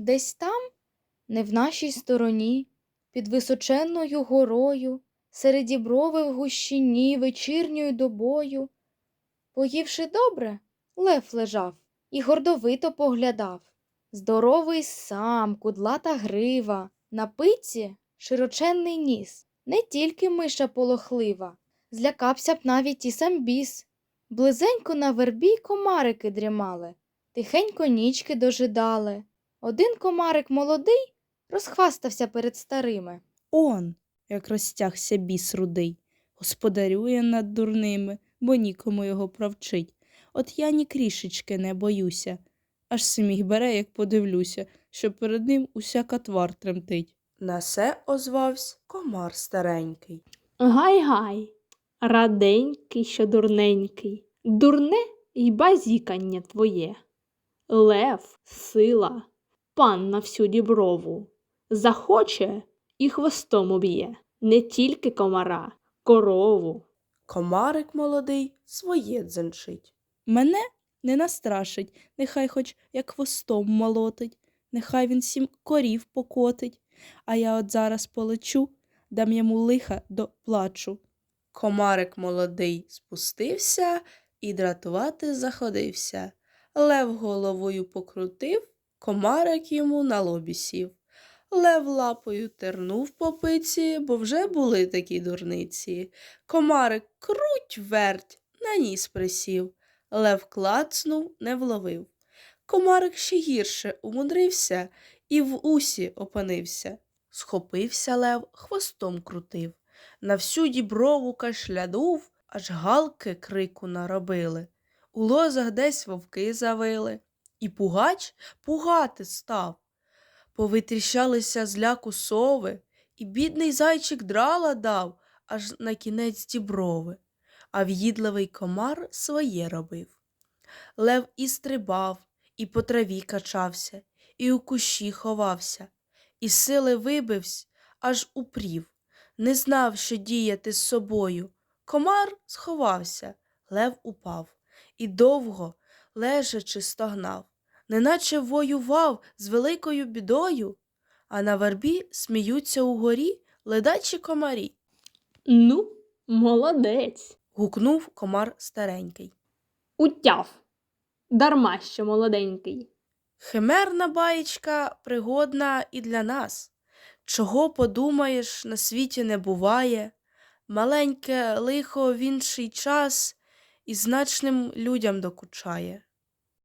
Десь там, не в нашій стороні, під височенною горою, серед діброви в гущині вечірньою добою. Поївши добре, лев лежав і гордовито поглядав. Здоровий сам, кудлата грива, на пиці широченний ніс, не тільки миша полохлива, злякався б навіть і сам біс. Близенько на вербі комарики дрімали, тихенько нічки дожидали. Один комарик молодий розхвастався перед старими. Он, як розтягся біс рудий, господарює над дурними, бо нікому його провчить. От я ні крішечки не боюся, аж сміх бере, як подивлюся, що перед ним усяка твар тремтить. На се озвався комар старенький. Гай-гай, раденький, що дурненький, дурне й базікання твоє. Лев, сила, пан на всю діброву, захоче і хвостом уб'є, не тільки комара, корову. Комарик молодий своє дзенчить. Мене не настрашить, нехай хоч як хвостом молотить, нехай він сім корів покотить, а я от зараз полечу, дам йому лиха до плачу. Комарик молодий спустився і дратувати заходився. Лев головою покрутив, комарик йому на лобі сів. Лев лапою тернув по пиці, бо вже були такі дурниці. Комарик круть верть, на ніс присів. Лев клацнув, не вловив. Комарик ще гірше умудрився і в усі опинився. Схопився лев, хвостом крутив. На всю діброву кашлядув, аж галки крику наробили. У лозах десь вовки завили, і пугач пугати став. Повитріщалися з ляку сови, і бідний зайчик драла дав аж на кінець діброви, а в'їдливий комар своє робив. Лев і стрибав, і по траві качався, і у кущі ховався, і сили вибивсь, аж упрів, не знав, що діяти з собою. Комар сховався, лев упав, і довго, лежачи, стогнав, неначе воював з великою бідою, а на вербі сміються угорі ледачі комарі. Ну, молодець. гукнув комар старенький. Утяв. Дарма що молоденький. Химерна баєчка пригодна і для нас. Чого подумаєш, на світі не буває, маленьке лихо в інший час і значним людям докучає.